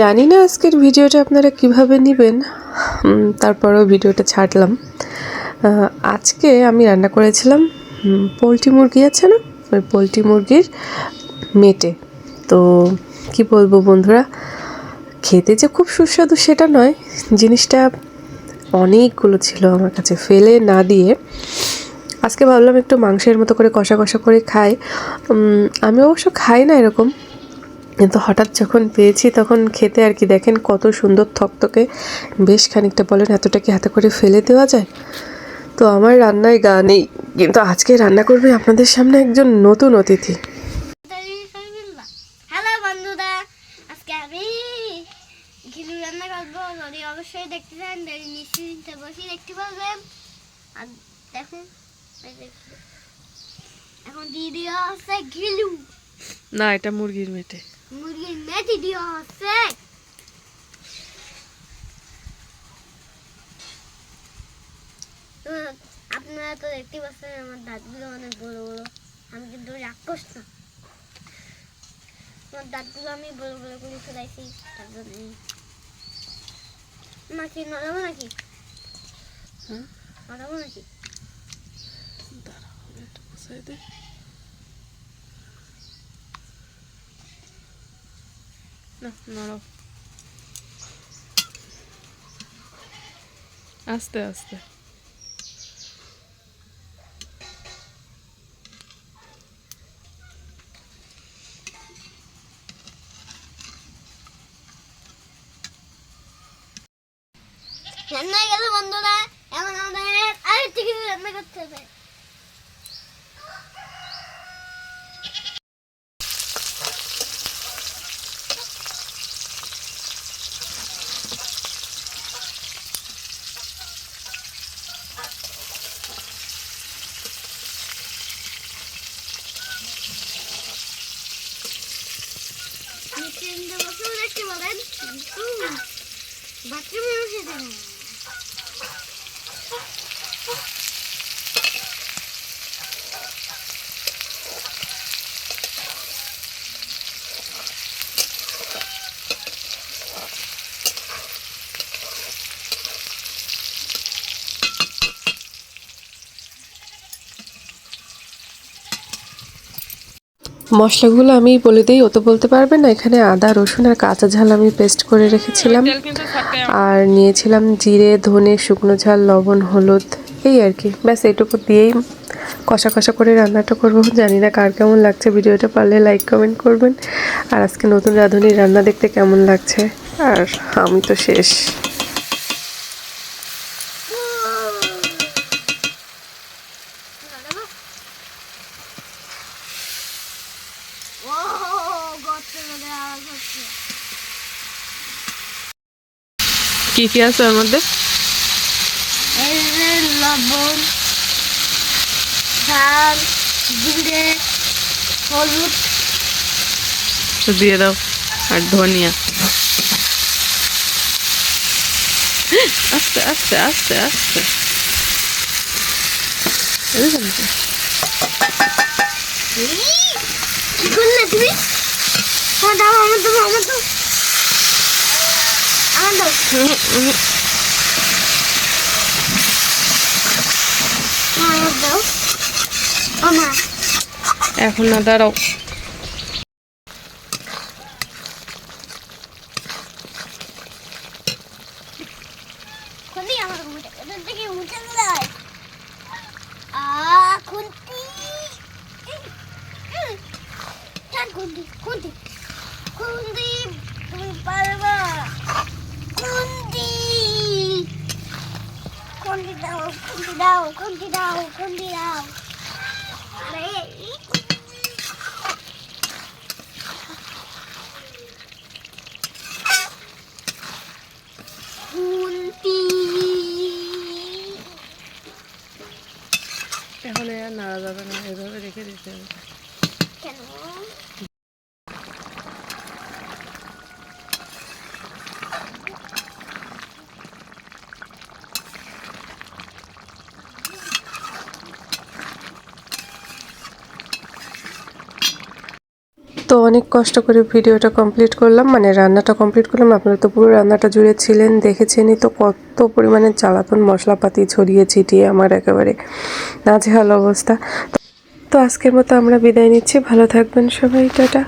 জানি না আজকের ভিডিওটা আপনারা কীভাবে নেবেন। তারপরেও ভিডিওটা ছাড়লাম। আজকে আমি রান্না করেছিলাম পোলট্রি মুরগি, আছে না? ওই পোলট্রি মুরগির মেটে। তো কি বলব বন্ধুরা, খেতে যে খুব সুস্বাদু সেটা নয়। জিনিসটা অনেকগুলো ছিল আমার কাছে, ফেলে না দিয়ে। আজকে ভাবলাম একটু মাংসের মতো করে কষা কষা করে খাই। আমি অবশ্য খাই না এরকম। কিন্তু হঠাৎ যখন পেয়েছি তখন খেতে আর কি দেখেন কত সুন্দর থকথকে বেশ খানিকটা বলেন এতটা কি হাতে করে ফেলে দেওয়া যায়? তো আমার রান্নায় গা নেই কিন্তু আজকে রান্না করবে আপনাদের সামনে একজন নতুন অতিথি। হ্যালো বন্ধুরা আজকে আমি ঘিলু রান্না করব যদি অবশ্যই দেখতে চান নিশ্চিন্তে বসে দেখতে পারবেন। আর দেখুন এখন দিয়ে দেওয়া হচ্ছে ঘিলু। না এটা মুরগির মেটে। দেওয়া হচ্ছে তো আপনারা তো দেখতে পাচ্ছেন আমার দাঁতগুলো অনেক বড় বড়। আমি কিন্তু রাক্ষস না। আমার দাঁতগুলো আমি বড় বড় করে ফেলাইছি তার জন্য। নাকি নড়াবো নাকি? হুম? নড়াবো নাকি? না নড়াও আস্তে আস্তে রান্না গেল বন্ধুরা এখন আমাদের আরেকটা কিছু রান্না করতে হবে মিষ্টি বসেও দেখতে পারেন কিন্তু বাথরুমে বসে দেন মশলাগুলো আমি বলে দিই ও তো বলতে পারবে না। এখানে আদা রসুন আর কাঁচা ঝাল আমি পেস্ট করে রেখেছিলাম। আর নিয়েছিলাম জিরে ধনে শুকনো ঝাল লবণ হলুদ এই আর কি। ব্যাস এইটুকু দিয়েই কষা কষা করে রান্নাটা করব। জানি না কার কেমন লাগছে ভিডিওটা পারলে লাইক কমেন্ট করবেন। আর আজকে নতুন রাঁধুনির রান্না দেখতে কেমন লাগছে? আর আমি তো শেষ ও গর্ত করে আওয়াজ হচ্ছে কি কি আছে ওর মধ্যে? লবণ ঝাল জিরে হলুদ। দিয়ে দাও আর ধনিয়া। আস্তে আস্তে আস্তে আস্তে। কি করলে তুমি? আমার দাও আমার দাও আমার দাও আমার দাও উহুম, উহুম। আমার দাও আমার এখন না দাঁড়াও। খুন্তি দাও খুন্তি দাও এখন আর নাড়া যাবে না এভাবে রেখে দিতে হবে। কেন? তো অনেক কষ্ট করে ভিডিওটা কমপ্লিট করলাম মানে রান্নাটা কমপ্লিট করলাম। আপনারা তো পুরো রান্নাটা জুড়ে ছিলেন, দেখেছেনই তো কত পরিমাণে চালাতন মশলাপাতি ছড়িয়ে ছিটিয়ে আমার একেবারে নাজেহাল অবস্থা। তো আজকের মতো আমরা বিদায় নিচ্ছি, ভালো থাকবেন সবাই, টাটা।